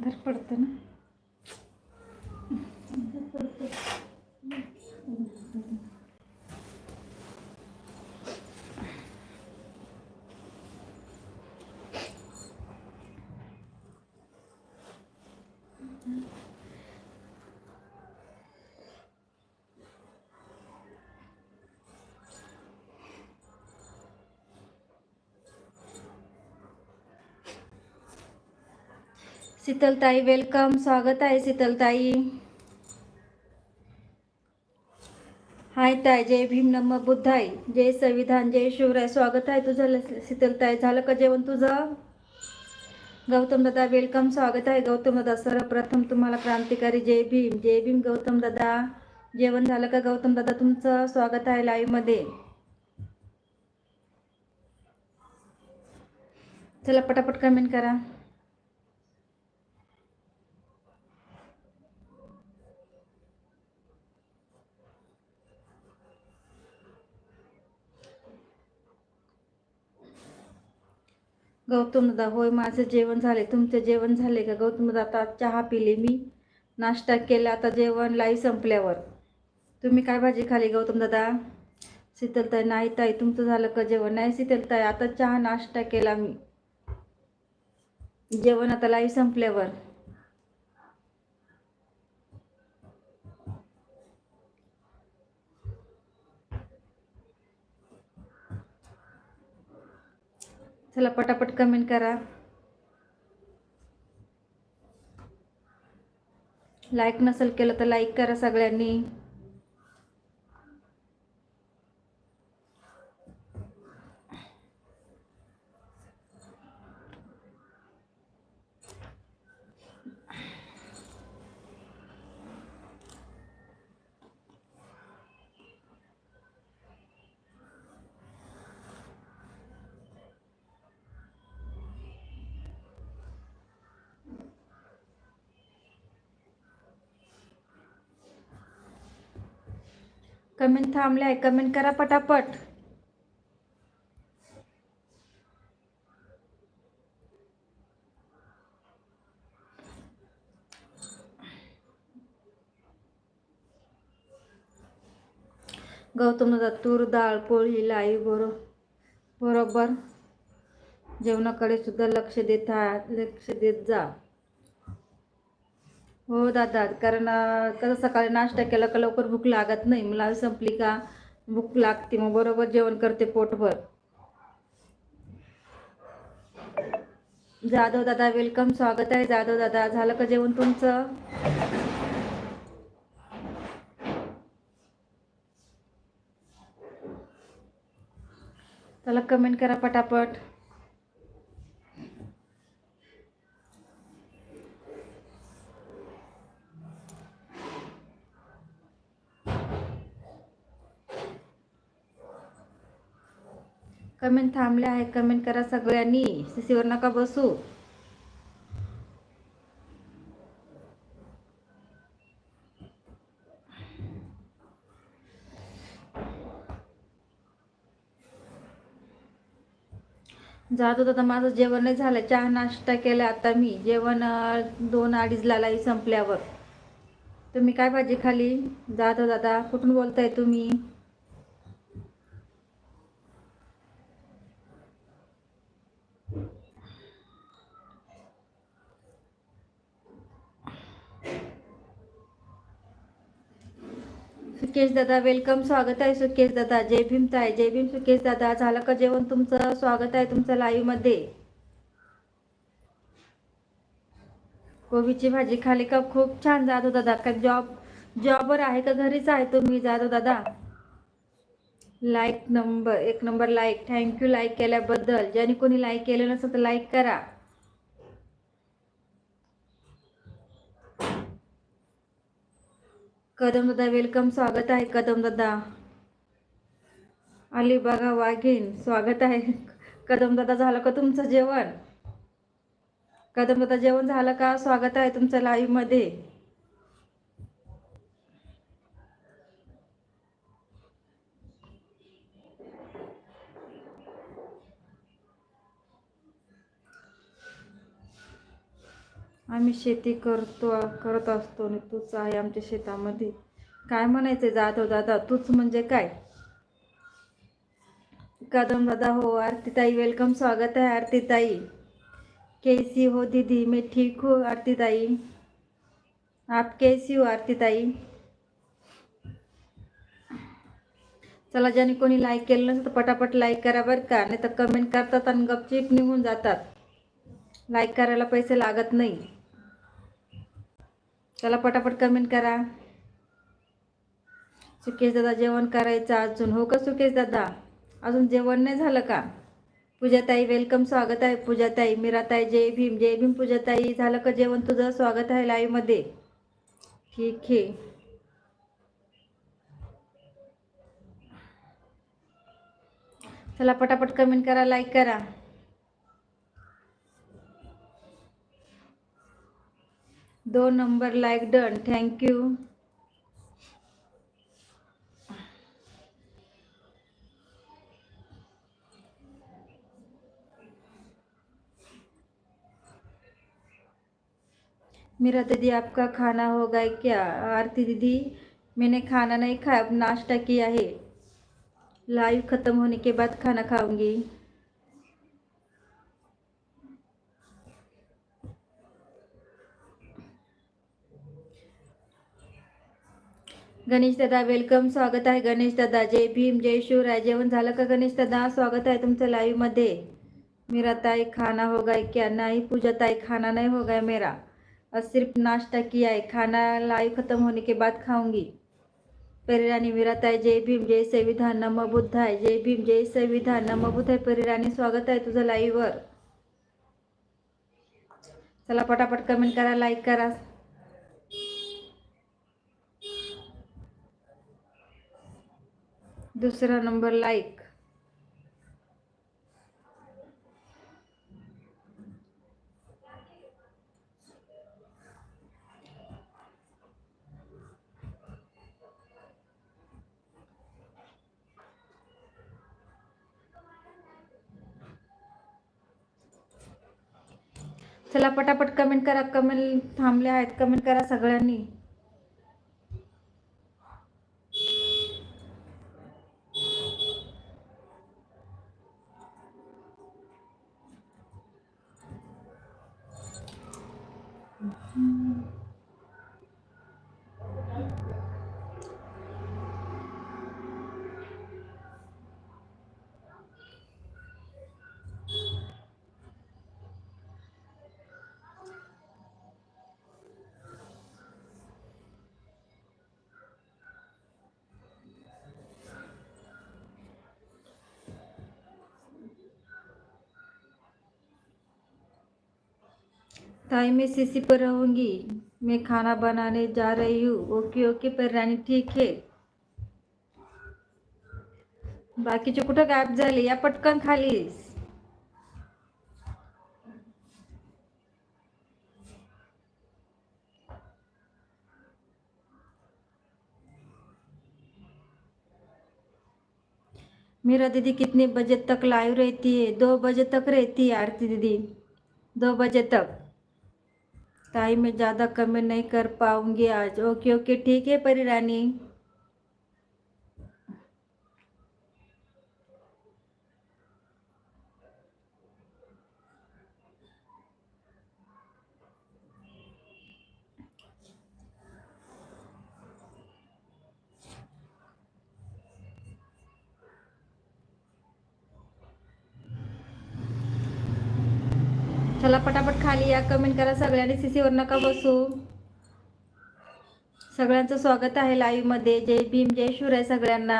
अंधार पडतं ना शीतलताई वेलकम स्वागत आहे शीतलताई हाय ताई जय भीम नम बुद्धाय जय संविधान जय शिवराय स्वागत आहे तुझं शीतलताई झालं का जेवण तुझं? गौतम दादा वेलकम स्वागत आहे गौतम दादा सर्वप्रथम तुम्हाला क्रांतिकारी जय भीम. जय भीम गौतम दादा. जेवण झालं का गौतम दादा तुमचं? स्वागत आहे लाईव्हमध्ये चला पटापट कमेंट करा. गौतम दादा होय माझं जेवण झाले तुमचे जेवण झाले का? गौतम दादा आता चहा पिले मी. नाश्ता केला आता जेवण लाई संपल्यावर. तुम्ही काय भाजी खाली गौतम दादा? शीतलताई नाही ताई तुमचं झालं का जेवण? नाही शीतलताई आता चहा नाश्ता केला मी. जेवण आता लाई संपल्यावर. चला पटापट कमेंट करा. लाईक नसेल केलं तर लाईक करा सगळ्यांनी. कमेंट थांबले आहे कमेंट करा पटापट. गौतम दादा तूर डाळ पोळी लाई बरो बरोबर. जेवणाकडे सुद्धा लक्ष देता लक्ष देत जा. हो दादा. कारण कसं सकाळी नाश्ता केला का लवकर भूक लागत नाही. मला संपली का भूक लागते. मग बरोबर जेवण करते पोटभर. जाधव दादा वेलकम स्वागत आहे. जाधव दादा झालं का जेवण तुमचं? त्याला कमेंट करा पटापट. कमेंट थांबले आहे कमेंट करा सगळ्यांनी. सीसीवर नका बसू. जातो दादा माझं जेवण नाही झालं. चहा नाश्ता केला आता मी. जेवण दोन अडीचला लाई संपल्यावर. तुम्ही काय भाजी खाली जातो दादा कुठून बोलताय तुम्ही? सुकेश दादा वेलकम स्वागत आहे सुकेश दादा. जय भीमताय जय भीम सुकेश दादा. झालं का जेवण तुमचं? स्वागत आहे तुमचं लाईव्हमध्ये. कोबीची भाजी खाली का? खूप छान जातो दादा. का जॉब जॉबवर आहे का? घरीच आहे तुम्ही जातो दादा. लाईक नंबर एक number like thank you like केल्याबद्दल. ज्याने कोणी लाईक केलं नसेल तर लाईक करा. कदम दादा वेलकम स्वागत आहे कदम दादा. अलिबागा वाघीण. स्वागत आहे. कदम दादा झालं का तुमचं जेवण? कदम दादा जेवण झालं का? स्वागत आहे तुमचं लाईव्ह आम्ही शेती करतो करत असतो आणि तूच आहे आमच्या शेतामध्ये. काय म्हणायचं जाधव दादा तूच म्हणजे काय? कदम दादा हो आरतीताई वेलकम स्वागत आहे आरती ताई कैसी हो दीदी मी ठीक हो आरती ताई आप कैसी हो आरती ताई चला ज्याने कोणी लाईक केलं नसेल तर पटापट लाईक करा बरं का. नाही तर कमेंट करतात आणि गपचीप निघून जातात. लाईक करायला पैसे लागत नाही. चला पटापट कमेंट करा. सुकेश दादा जेवण करायचं अजून. हो का सुकेश दादा? अजून जेवण नाही झालं का? पूजाताई वेलकम स्वागत आहे. पूजाताई मीराताई जय भीम जय भीम पूजाताई. झालं का जेवण तुझं? स्वागत आहे लाईव्हमध्ये ठीक आहे. चला पटापट कमेंट करा लाईक करा. दोन number like done thank you मेरा दीदी, आपका खाना हो गया क्या? आरती दीदी, मैंने खाना नहीं खाया, अब नाश्ता किया है। लाइव ख़त्म होने के बाद खाना खाऊँगी। गणेश दादा वेलकम स्वागत आहे गणेश दादा. जय भीम जय शिवराय जेवण झालं का गणेश दादा? स्वागत आहे तुमचं लाईव्हमध्ये. मेरा ताई खाना होगा क्या? नहीं पूजा ताई खाना नहीं होगा मेरा. और सिर्फ नाश्ता किया है खाना लाइव खत्म होने के बाद खाऊंगी. परिराणी मीराताई जय भीम जय संविधान नम बुद्ध आहे. जय भीम जय संविधान नम बुद्ध आहे. परिराणी स्वागत आहे तुझं लाईव्हवर चला पटापट कमेंट करा लाईक करा. दुसरा नंबर लाईक चला पटापट कमेंट करा. कमेंट थांबले आहेत. कमेंट करा सगळ्यांनी. ताई मैं सीसी पर रहूंगी। मैं खाना बनाने जा रही हूँ। ओके ओके पर राणी ठीक है? बाकीचे कुठं गायब झाले या पटकन खाली मेरा दीदी कितने बजे तक लाइव रहती है? दो बजे तक रहती है आरती दीदी। दो बजे तक। ताई मैं ज़्यादा कमेंट नहीं कर पाऊँगी आज। ओके ओके ठीक है परी रानी। चला पटापट खाली या. कमेंट करा सगळ्यांनी सीसीवर नका बसू. सगळ्यांचं स्वागत आहे लाईव्हमध्ये. जय भीम जय शिवराय सगळ्यांना.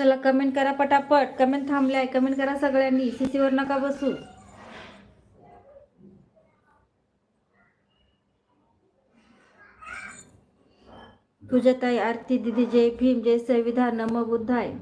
चला कमेंट करा पटापट. कमेंट थांबलाय. कमेंट करा सगळ्यांनी. सीसीवर नका बसू. पूजाताई आरती दिदी जय भीम जय संविधान नम बुद्धाय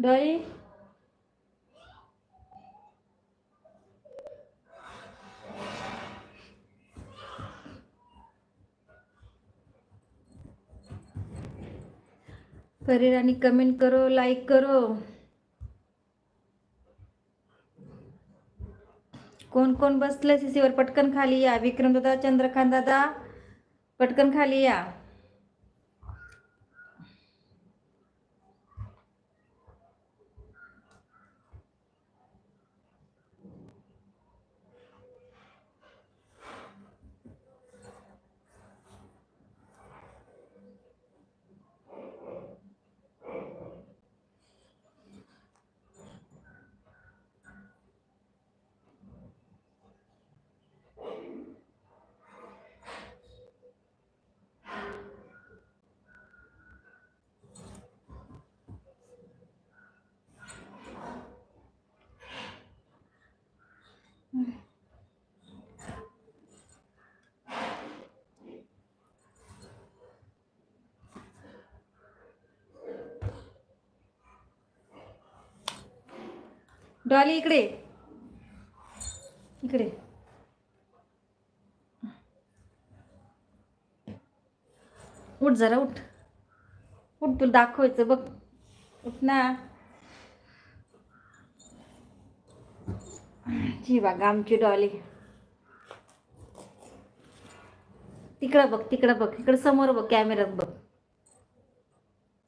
डॉली परिराणी कमेंट करो लाईक करो कोण कोण बसले? सीसीवर पटकन खाली या. विक्रम दादा चंद्रकांत दादा पटकन खाली या. डॉली इकडे. इकडे. उठ जरा उठ. उठ तुला दाखवायचं बघ. उठ ना. जी बघा आमची डॉली. तिकडं बघ तिकडं बघ. इकडं समोर बघ कॅमेऱ्यात बघ.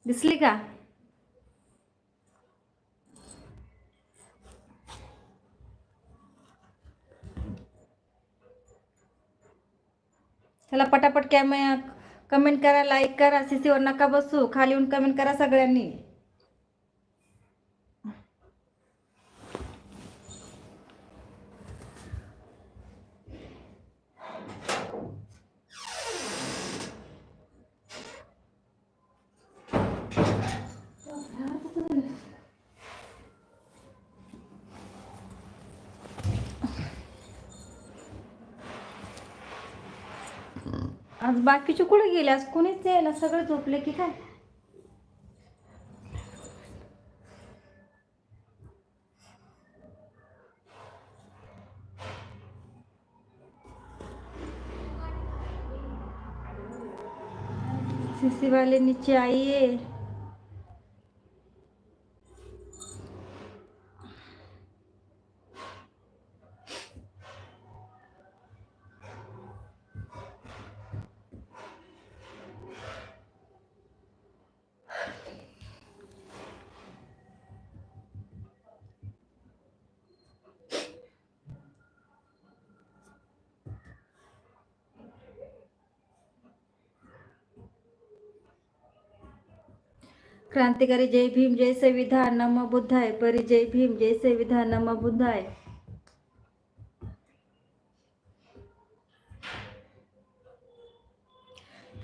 दिसली का? चला पटापट कॅमे कमेंट करा लाईक करा सीसीवर नका बसू. खाली येऊन कमेंट करा सगळ्यांनी. आज बाकीचे कुठे गेले? आज कोणीच यायला सगळे झोपले की काय? सीसी वाले नीचे आइए क्रांतिकारी जय भीम, जय संविधान नम बुद्धाय, परी जय भीम, जय संविधान नम बुद्धाय।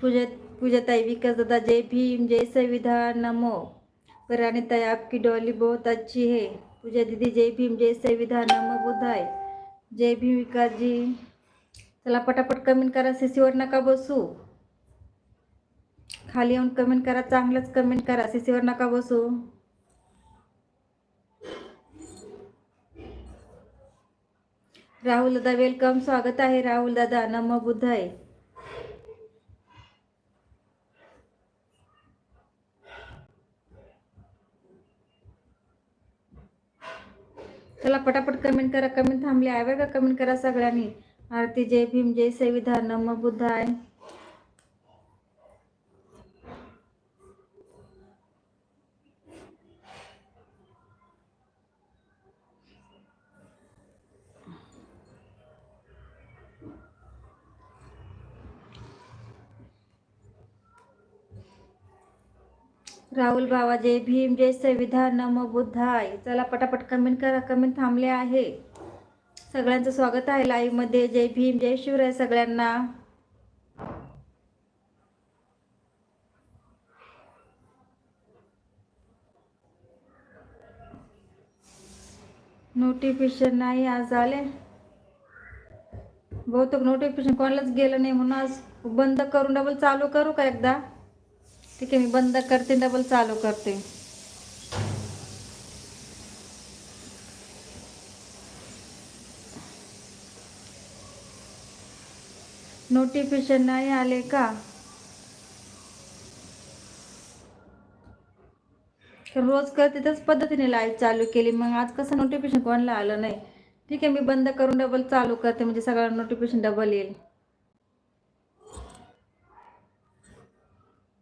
पूजा, पूजाताई विकास दादा, जय भीम, जय संविधान नमो। ताई, आपकी डॉली बहुत अच्छी है। पूजा दीदी, जय भीम, जय संविधान नमो बुद्धाय। जय भीम विकास जी। चला, पटापट कमेंट करा सीसीवर नका बसू? खाली येऊन कमेंट करा चांगलंच कमेंट करा. सीसीवर नका बसू. राहुल दादा वेलकम स्वागत आहे राहुल दादा. नम बुद्ध आहे चला पटापट कमेंट करा. कमेंट थांबले आहे का कमेंट करा सगळ्यांनी. आरती जय भीम जय संविधान नम बुद्धाय. राहुल बाबा जय भीम जय संविधान नम बुद्धाय. चला पटापट कमेंट करा कमेंट थांबले आहे. सगळ्यांचं स्वागत आहे लाईव्हमध्ये जय भीम जय शिवराय सगळ्यांना. नोटिफिकेशन नाही आज आले. बहुतेक नोटिफिकेशन कोणालाच गेलं नाही म्हणून आज बंद करून डबल चालू करू का एकदा? ठीक आहे मी बंद करते डबल चालू करते. नोटिफिकेशन नाही आले का? रोज करते त्याच पद्धतीने लाईव्ह चालू केली मग आज कसं नोटिफिकेशन कोणाला आलं नाही? ठीक आहे मी बंद करून डबल चालू करते म्हणजे सगळ्यांना नोटिफिकेशन डबल येईल.